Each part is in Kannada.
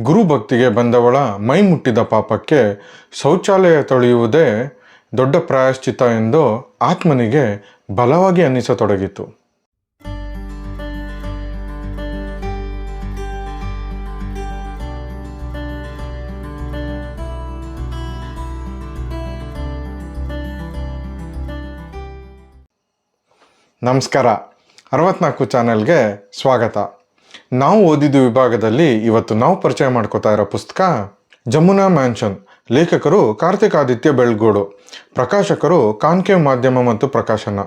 ಗುರುಭಕ್ತಿಗೆ ಬಂದವಳ ಮೈ ಮುಟ್ಟಿದ ಪಾಪಕ್ಕೆ ಶೌಚಾಲಯ ತೊಳೆಯುವುದೇ ದೊಡ್ಡ ಪ್ರಾಯಶ್ಚಿತ ಎಂದು ಆತ್ಮನಿಗೆ ಬಲವಾಗಿ ಅನ್ನಿಸತೊಡಗಿತು. ನಮಸ್ಕಾರ. ಅರವತ್ನಾಲ್ಕು ಚಾನೆಲ್ಗೆ ಸ್ವಾಗತ. ನಾವು ಓದಿದ ವಿಭಾಗದಲ್ಲಿ ಇವತ್ತು ನಾವು ಪರಿಚಯ ಮಾಡ್ಕೋತಾ ಇರೋ ಪುಸ್ತಕ ಜಮುನಾ ಮ್ಯಾನ್ಷನ್. ಲೇಖಕರು ಕಾರ್ತಿಕಾದಿತ್ಯ ಬೆಳ್ಗೋಡು, ಪ್ರಕಾಶಕರು ಕಾನ್ಕೇವ್ ಮಾಧ್ಯಮ ಮತ್ತು ಪ್ರಕಾಶನ.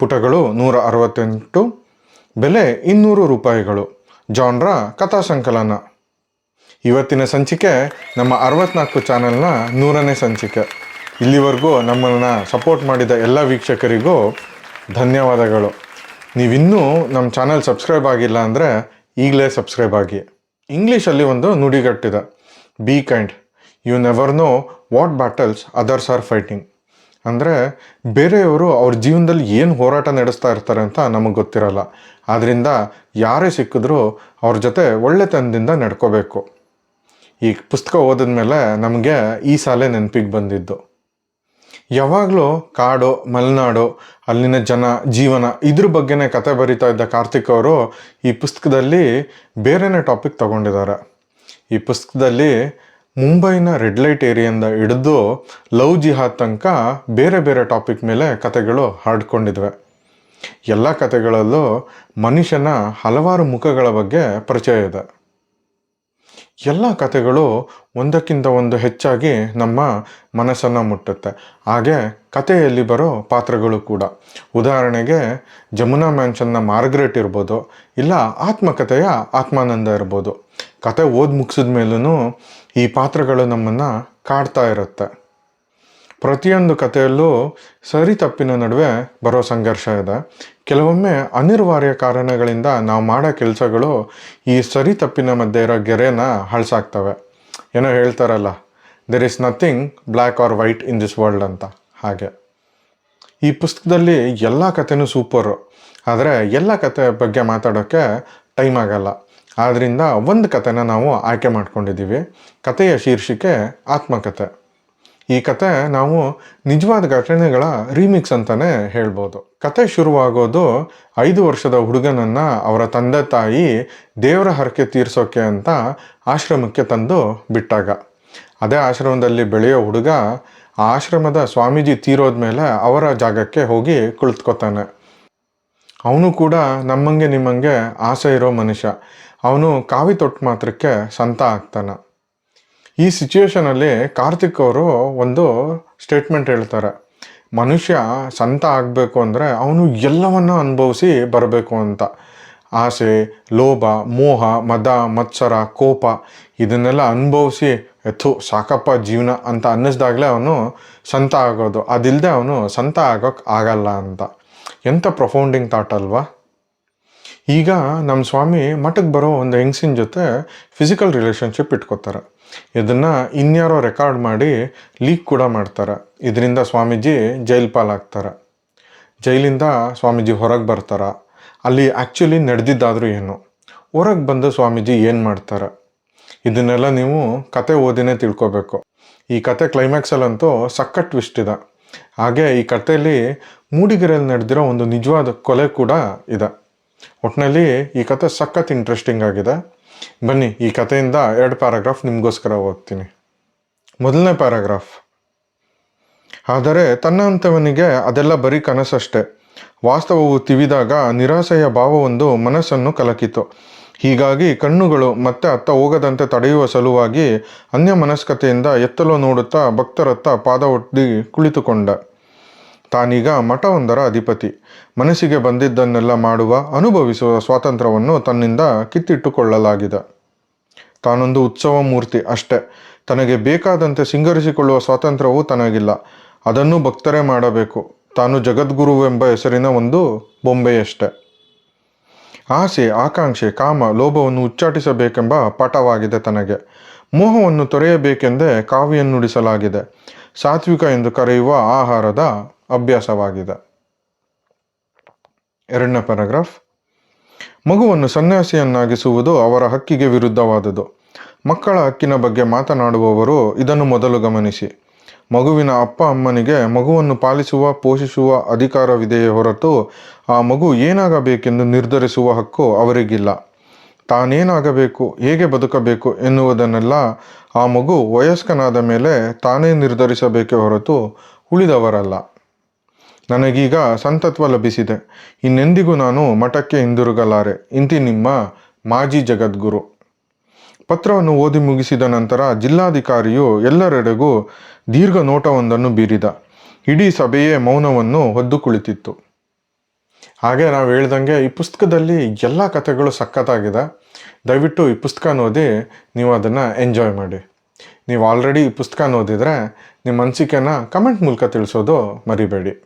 ಪುಟಗಳು ನೂರ ಅರವತ್ತೆಂಟು, ಬೆಲೆ ಇನ್ನೂರು ರೂಪಾಯಿಗಳು. ಜಾನ್ರ ಕಥಾ ಸಂಕಲನ. ಇವತ್ತಿನ ಸಂಚಿಕೆ ನಮ್ಮ ಅರವತ್ನಾಲ್ಕು ಚಾನೆಲ್ನ ನೂರನೇ ಸಂಚಿಕೆ. ಇಲ್ಲಿವರೆಗೂ ನಮ್ಮನ್ನು ಸಪೋರ್ಟ್ ಮಾಡಿದ ಎಲ್ಲ ವೀಕ್ಷಕರಿಗೂ ಧನ್ಯವಾದಗಳು. ನೀವಿನ್ನೂ ನಮ್ಮ ಚಾನೆಲ್ ಸಬ್ಸ್ಕ್ರೈಬ್ ಆಗಿಲ್ಲ ಅಂದರೆ ಈಗಲೇ ಸಬ್ಸ್ಕ್ರೈಬ್ ಆಗಿ. ಇಂಗ್ಲೀಷಲ್ಲಿ ಒಂದು ನುಡಿಗಟ್ಟಿದೆ. Be kind you never know what battles others are fighting ಅಂದರೆ ಬೇರೆಯವರು ಅವ್ರ ಜೀವನದಲ್ಲಿ ಏನು ಹೋರಾಟ ನಡೆಸ್ತಾ ಇರ್ತಾರೆ ಅಂತ ನಮಗೆ ಗೊತ್ತಿರಲ್ಲ. ಆದ್ದರಿಂದ ಯಾರೇ ಸಿಕ್ಕಿದ್ರೂ ಅವ್ರ ಜೊತೆ ಒಳ್ಳೆತನದಿಂದ ನಡ್ಕೋಬೇಕು. ಈ ಪುಸ್ತಕ ಓದಿದ ಮೇಲೆ ನಮಗೆ ಈ ಸಾಲೆ ನೆನಪಿಗೆ ಬಂದಿದ್ದು. ಯಾವಾಗಲೂ ಕಾಡು, ಮಲೆನಾಡು, ಅಲ್ಲಿನ ಜನ, ಜೀವನ ಇದ್ರ ಬಗ್ಗೆನೇ ಕತೆ ಬರಿತಾ ಇದ್ದ ಕಾರ್ತಿಕ್ ಅವರು ಈ ಪುಸ್ತಕದಲ್ಲಿ ಬೇರೆನೇ ಟಾಪಿಕ್ ತಗೊಂಡಿದ್ದಾರೆ. ಈ ಪುಸ್ತಕದಲ್ಲಿ ಮುಂಬೈನ ರೆಡ್ ಲೈಟ್ ಏರಿಯಿಂದ ಹಿಡಿದು ಲವ್ ಜಿಹಾದ್ ತನಕ ಬೇರೆ ಬೇರೆ ಟಾಪಿಕ್ ಮೇಲೆ ಕತೆಗಳು ಹಾಡ್ಕೊಂಡಿದ್ವೆ. ಎಲ್ಲ ಕತೆಗಳಲ್ಲೂ ಮನುಷ್ಯನ ಹಲವಾರು ಮುಖಗಳ ಬಗ್ಗೆ ಪರಿಚಯ ಇದೆ. ಎಲ್ಲ ಕಥೆಗಳು ಒಂದಕ್ಕಿಂತ ಒಂದು ಹೆಚ್ಚಾಗಿ ನಮ್ಮ ಮನಸ್ಸನ್ನು ಮುಟ್ಟುತ್ತೆ. ಹಾಗೆ ಕಥೆಯಲ್ಲಿ ಬರೋ ಪಾತ್ರಗಳು ಕೂಡ. ಉದಾಹರಣೆಗೆ ಜಮುನಾ ಮ್ಯಾನ್ಷನ್ನ ಮಾರ್ಗ್ರೆಟ್ ಇರ್ಬೋದು, ಇಲ್ಲ ಆತ್ಮಕಥೆಯ ಆತ್ಮಾನಂದ ಇರ್ಬೋದು. ಕತೆ ಓದಿ ಮುಗಿಸಿದ ಮೇಲೂ ಈ ಪಾತ್ರಗಳು ನಮ್ಮನ್ನು ಕಾಡ್ತಾ ಇರುತ್ತೆ. ಪ್ರತಿಯೊಂದು ಕಥೆಯಲ್ಲೂ ಸರಿ ತಪ್ಪಿನ ನಡುವೆ ಬರೋ ಸಂಘರ್ಷ ಇದೆ. ಕೆಲವೊಮ್ಮೆ ಅನಿವಾರ್ಯ ಕಾರಣಗಳಿಂದ ನಾವು ಮಾಡೋ ಕೆಲಸಗಳು ಈ ಸರಿ ತಪ್ಪಿನ ಮಧ್ಯೆ ಇರೋ ಗೆರೆನ ಹಳ್ಸಾಕ್ತವೆ ಏನೋ ಹೇಳ್ತಾರಲ್ಲ there is nothing black or white in this world ಅಂತ. ಹಾಗೆ. ಈ ಪುಸ್ತಕದಲ್ಲಿ ಎಲ್ಲ ಕಥೆನೂ ಸೂಪರು. ಆದರೆ ಎಲ್ಲ ಕತೆ ಬಗ್ಗೆ ಮಾತಾಡೋಕ್ಕೆ ಟೈಮ್ ಆಗಲ್ಲ. ಆದ್ದರಿಂದ ಒಂದು ಕಥೆನ ನಾವು ಆಯ್ಕೆ ಮಾಡ್ಕೊಂಡಿದ್ದೀವಿ ಕಥೆಯ ಶೀರ್ಷಿಕೆ ಆತ್ಮಕಥೆ. ಈ ಕತೆ ನಾವು ನಿಜವಾದ ಘಟನೆಗಳ ರೀಮಿಕ್ಸ್ ಅಂತಾನೆ ಹೇಳ್ಬೋದು. ಕತೆ ಶುರುವಾಗೋದು ಐದು ವರ್ಷದ ಹುಡುಗನನ್ನ ಅವರ ತಂದೆ ತಾಯಿ ದೇವರ ಹರಕೆ ತೀರಿಸೋಕೆ ಅಂತ ಆಶ್ರಮಕ್ಕೆ ತಂದು ಬಿಟ್ಟಾಗ. ಅದೇ ಆಶ್ರಮದಲ್ಲಿ ಬೆಳೆಯೋ ಹುಡುಗ ಆಶ್ರಮದ ಸ್ವಾಮೀಜಿ ತೀರೋದ ಮೇಲೆ ಅವರ ಜಾಗಕ್ಕೆ ಹೋಗಿ ಕುಳಿತ್ಕೋತಾನೆ. ಅವನು ಕೂಡ ನಮ್ಮಂಗೆ ನಿಮ್ಮಂಗೆ ಆಸೆ ಇರೋ ಮನುಷ್ಯ. ಅವನು ಕಾವಿ ತೊಟ್ಟು ಮಾತ್ರಕ್ಕೆ ಸಂತ ಆಗ್ತಾನೆ. ಈ ಸಿಚುವೇಶನಲ್ಲಿ ಕಾರ್ತಿಕ್ ಅವರು ಒಂದು ಸ್ಟೇಟ್ಮೆಂಟ್ ಹೇಳ್ತಾರೆ. ಮನುಷ್ಯ ಸಂತ ಆಗಬೇಕು ಅಂದರೆ ಅವನು ಎಲ್ಲವನ್ನು ಅನುಭವಿಸಿ ಬರಬೇಕು ಅಂತ. ಆಸೆ, ಲೋಭ, ಮೋಹ, ಮದ, ಮತ್ಸರ, ಕೋಪ, ಇದನ್ನೆಲ್ಲ ಅನುಭವಿಸಿ, ಎತ್ತು, ಸಾಕಪ್ಪ ಜೀವನ ಅಂತ ಅನ್ನಿಸ್ದಾಗಲೇ ಅವನು ಸಂತ ಆಗೋದು. ಅದಿಲ್ಲದೆ ಅವನು ಸಂತ ಆಗೋಕ್ಕೆ ಆಗಲ್ಲ ಅಂತ. ಎಂಥ ಪ್ರೊಫೌಂಡಿಂಗ್ ಥಾಟ್ ಅಲ್ವಾ? ಈಗ ನಮ್ಮ ಸ್ವಾಮಿ ಮಠಕ್ಕೆ ಬರೋ ಒಂದು ಹೆಂಗ್ಸಿನ ಜೊತೆ ಫಿಸಿಕಲ್ ರಿಲೇಷನ್ಶಿಪ್ ಇಟ್ಕೋತಾರೆ. ಇದನ್ನು ಇನ್ಯಾರೋ ರೆಕಾರ್ಡ್ ಮಾಡಿ ಲೀಕ್ ಕೂಡ ಮಾಡ್ತಾರೆ. ಇದರಿಂದ ಸ್ವಾಮೀಜಿ ಜೈಲ್ ಪಾಲಾಗ್ತಾರೆ. ಜೈಲಿಂದ ಸ್ವಾಮೀಜಿ ಹೊರಗೆ ಬರ್ತಾರೆ. ಅಲ್ಲಿ ಆ್ಯಕ್ಚುಲಿ ನಡೆದಿದ್ದಾದರೂ ಏನು? ಹೊರಗೆ ಬಂದು ಸ್ವಾಮೀಜಿ ಏನು ಮಾಡ್ತಾರೆ? ಇದನ್ನೆಲ್ಲ ನೀವು ಕತೆ ಓದಿನೇ ತಿಳ್ಕೊಬೇಕು. ಈ ಕತೆ ಕ್ಲೈಮ್ಯಾಕ್ಸಲ್ಲಂತೂ ಸಖತ್ ಟ್ವಿಸ್ಟ್ ಇದೆ. ಹಾಗೆ ಈ ಕಥೆಯಲ್ಲಿ ಮೂಡಿಗೆರೆಯಲ್ಲಿ ನಡೆದಿರೋ ಒಂದು ನಿಜವಾದ ಕೊಲೆ ಕೂಡ ಇದೆ. ಒಟ್ಟಿನಲ್ಲಿ ಈ ಕತೆ ಸಖತ್ ಇಂಟ್ರೆಸ್ಟಿಂಗ್ ಆಗಿದೆ. ಬನ್ನಿ, ಈ ಕಥೆಯಿಂದ ಎರಡು ಪ್ಯಾರಾಗ್ರಾಫ್ ನಿಮಗೋಸ್ಕರ ಓದ್ತೀನಿ. ಮೊದಲನೇ ಪ್ಯಾರಾಗ್ರಾಫ್ ಆದರೆ ತನ್ನಂಥವನಿಗೆ ಅದೆಲ್ಲ ಬರೀ ಕನಸಷ್ಟೇ. ವಾಸ್ತವವು ತಿವಿದಾಗ ನಿರಾಸೆಯ ಭಾವವೊಂದು ಮನಸ್ಸನ್ನು ಕಲಕಿತು. ಹೀಗಾಗಿ ಕಣ್ಣುಗಳು ಮತ್ತೆ ಅತ್ತ ಹೋಗದಂತೆ ತಡೆಯುವ ಸಲುವಾಗಿ ಅನ್ಯ ಮನಸ್ಕತೆಯಿಂದ ಎತ್ತಲು ನೋಡುತ್ತಾ ಭಕ್ತರತ್ತ ಪಾದ ಒಡ್ಡಿ ಕುಳಿತುಕೊಂಡ. ತಾನೀಗ ಮಠವೊಂದರ ಅಧಿಪತಿ. ಮನಸ್ಸಿಗೆ ಬಂದಿದ್ದನ್ನೆಲ್ಲ ಮಾಡುವ, ಅನುಭವಿಸುವ ಸ್ವಾತಂತ್ರ್ಯವನ್ನು ತನ್ನಿಂದ ಕಿತ್ತಿಟ್ಟುಕೊಳ್ಳಲಾಗಿದೆ. ತಾನೊಂದು ಉತ್ಸವ ಮೂರ್ತಿ ಅಷ್ಟೆ. ತನಗೆ ಬೇಕಾದಂತೆ ಸಿಂಗರಿಸಿಕೊಳ್ಳುವ ಸ್ವಾತಂತ್ರ್ಯವೂ ತನಗಿಲ್ಲ. ಅದನ್ನು ಭಕ್ತರೇ ಮಾಡಬೇಕು. ತಾನು ಜಗದ್ಗುರುವೆಂಬ ಹೆಸರಿನ ಒಂದು ಬೊಂಬೆಯಷ್ಟೆ. ಆಸೆ, ಆಕಾಂಕ್ಷೆ, ಕಾಮ, ಲೋಭವನ್ನು ಉಚ್ಚಾಟಿಸಬೇಕೆಂಬ ಪಾಠವಾಗಿದೆ ತನಗೆ. ಮೋಹವನ್ನು ತೊರೆಯಬೇಕೆಂದೇ ಕಾವ್ಯನ್ನುಡಿಸಲಾಗಿದೆ. ಸಾತ್ವಿಕ ಎಂದು ಕರೆಯುವ ಆಹಾರದ ಅಭ್ಯಾಸವಾಗಿದೆ. ಎರಡನೇ ಪ್ಯಾರಾಗ್ರಾಫ್. ಮಗುವನ್ನು ಸನ್ಯಾಸಿಯನ್ನಾಗಿಸುವುದು ಅವರ ಹಕ್ಕಿಗೆ ವಿರುದ್ಧವಾದುದು. ಮಕ್ಕಳ ಹಕ್ಕಿನ ಬಗ್ಗೆ ಮಾತನಾಡುವವರು ಇದನ್ನು ಮೊದಲು ಗಮನಿಸಿ. ಮಗುವಿನ ಅಪ್ಪ ಅಮ್ಮನಿಗೆ ಮಗುವನ್ನು ಪಾಲಿಸುವ, ಪೋಷಿಸುವ ಅಧಿಕಾರವಿದೆಯೇ ಹೊರತು ಆ ಮಗು ಏನಾಗಬೇಕೆಂದು ನಿರ್ಧರಿಸುವ ಹಕ್ಕು ಅವರಿಗಿಲ್ಲ. ತಾನೇನಾಗಬೇಕು, ಹೇಗೆ ಬದುಕಬೇಕು ಎನ್ನುವುದನ್ನೆಲ್ಲ ಆ ಮಗು ವಯಸ್ಕನಾದ ಮೇಲೆ ತಾನೇ ನಿರ್ಧರಿಸಬೇಕೇ ಹೊರತು ಉಳಿದವರಲ್ಲ. ನನಗೀಗ ಸಂತತ್ವ ಲಭಿಸಿದೆ. ಇನ್ನೆಂದಿಗೂ ನಾನು ಮಠಕ್ಕೆ ಹಿಂದಿರುಗಲಾರೆ. ಇಂತಿ ನಿಮ್ಮ ಮಾಜಿ ಜಗದ್ಗುರು. ಪತ್ರವನ್ನು ಓದಿ ಮುಗಿಸಿದ ನಂತರ ಜಿಲ್ಲಾಧಿಕಾರಿಯು ಎಲ್ಲರೆಡೆಗೂ ದೀರ್ಘ ನೋಟವೊಂದನ್ನು ಬೀರಿದ. ಇಡೀ ಸಭೆಯೇ ಮೌನವನ್ನು ಹೊದ್ದು ಕುಳಿತಿತ್ತು. ಹಾಗೆ ನಾವು ಹೇಳ್ದಂಗೆ ಈ ಪುಸ್ತಕದಲ್ಲಿ ಎಲ್ಲ ಕಥೆಗಳು ಸಖತ್ತಾಗಿದೆ. ದಯವಿಟ್ಟು ಈ ಪುಸ್ತಕ ಓದಿ ನೀವು ಅದನ್ನು ಎಂಜಾಯ್ ಮಾಡಿ. ನೀವು ಆಲ್ರೆಡಿ ಈ ಪುಸ್ತಕ ಓದಿದರೆ ನಿಮ್ಮ ಅನಿಸಿಕೆನ ಕಮೆಂಟ್ ಮೂಲಕ ತಿಳಿಸೋದು ಮರಿಬೇಡಿ.